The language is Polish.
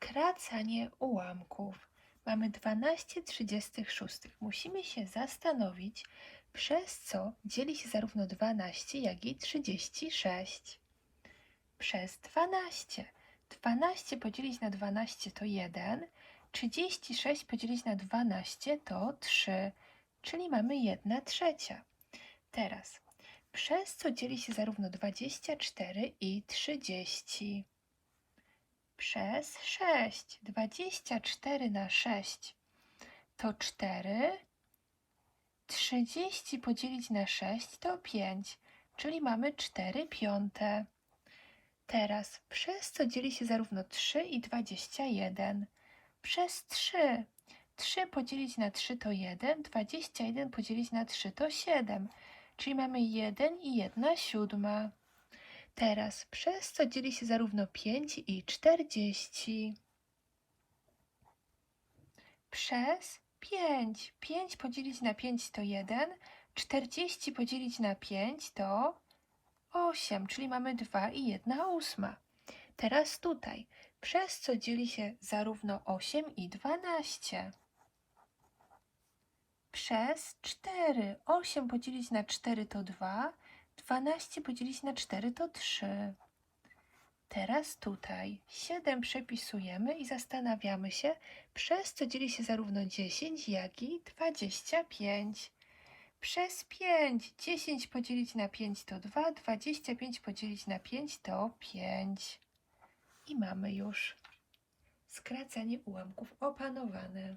Skracanie ułamków. Mamy 12 36. Musimy się zastanowić, przez co dzieli się zarówno 12, jak i 36. Przez 12. 12 podzielić na 12 to 1, 36 podzielić na 12 to 3, czyli mamy 1 trzecia. Teraz, przez co dzieli się zarówno 24 i 30? Przez 6. 24 na 6 to 4. 30 podzielić na 6 to 5, czyli mamy 4 piąte. Teraz przez co dzieli się zarówno 3 i 21? Przez 3. 3 podzielić na 3 to 1, 21 podzielić na 3 to 7, czyli mamy 1 i 1 siódma. Teraz przez co dzieli się zarówno 5 i 40? Przez 5. 5 podzielić na 5 to 1, 40 podzielić na 5 to 8, czyli mamy 2 i 1 ósma. Teraz tutaj, przez co dzieli się zarówno 8 i 12? Przez 4. 8 podzielić na 4 to 2, 12 podzielić na 4 to 3. Teraz tutaj 7 przepisujemy i zastanawiamy się, przez co dzieli się zarówno 10, jak i 25. Przez 5. 10 podzielić na 5 to 2, 25 podzielić na 5 to 5. I mamy już skracanie ułamków opanowane.